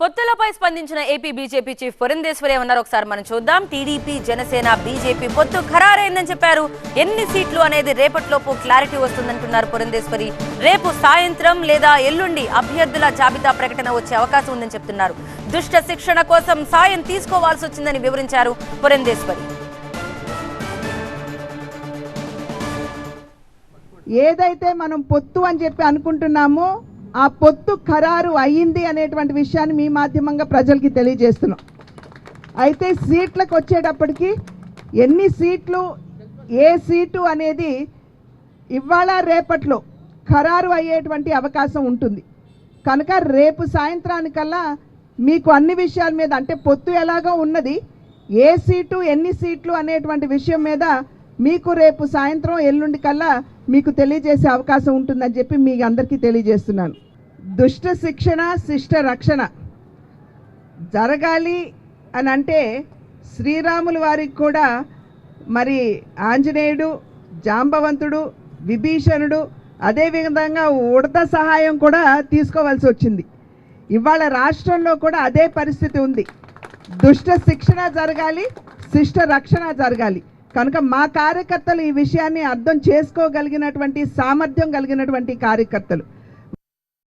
పొత్తులపై స్పందించిన AP BJP chief Purandeswari ఏమన్నారు ఒకసారి మనం చూద్దాం. టీడీపీ జనసేన బీజేపీ పొత్తు ఖరారైందని చెప్పారు. ఎన్ని సీట్లు అనేది రేపటిలోపు క్లారిటీ వస్తుందంటున్నారు పురంధేశ్వరి. రేపు సాయంత్రం లేదా ఎల్లుండి అభ్యర్థుల జాబితా ప్రకటన వచ్చే అవకాశం ఉందని చెప్తున్నారు. దుష్ట శిక్షణ కోసం సాయం తీసుకోవాల్సి వచ్చిందని వివరించారు పురంధేశ్వరి. ఏదైతే మనం పొత్తు అని చెప్పి అనుకుంటున్నామో ఆ పొత్తు ఖరారు అయ్యింది అనేటువంటి విషయాన్ని మీ మాధ్యమంగా ప్రజలకి తెలియజేస్తున్నాం. అయితే సీట్లకు వచ్చేటప్పటికి ఎన్ని సీట్లు ఏ సీటు అనేది ఇవాళ రేపట్లో ఖరారు అయ్యేటువంటి అవకాశం ఉంటుంది. కనుక రేపు సాయంత్రానికల్లా మీకు అన్ని విషయాల మీద అంటే పొత్తు ఎలాగో ఉన్నది ఏ సీటు ఎన్ని సీట్లు అనేటువంటి విషయం మీద మీకు రేపు సాయంత్రం ఎల్లుండి కల్లా మీకు తెలియజేసే అవకాశం ఉంటుందని చెప్పి మీ అందరికీ తెలియజేస్తున్నాను. దుష్ట శిక్షణ శిష్ట రక్షణ జరగాలి అని అంటే శ్రీరాముల వారికి కూడా మరి ఆంజనేయుడు జాంబవంతుడు విభీషణుడు అదేవిధంగా ఉడత సహాయం కూడా తీసుకోవాల్సి వచ్చింది. ఇవాళ రాష్ట్రంలో కూడా అదే పరిస్థితి ఉంది. దుష్ట శిక్షణ జరగాలి శిష్ట రక్షణ జరగాలి. కనుక మా కార్యకర్తలు ఈ విషయాన్ని అర్థం చేసుకోగలిగినటువంటి సామర్థ్యం కలిగినటువంటి కార్యకర్తలు.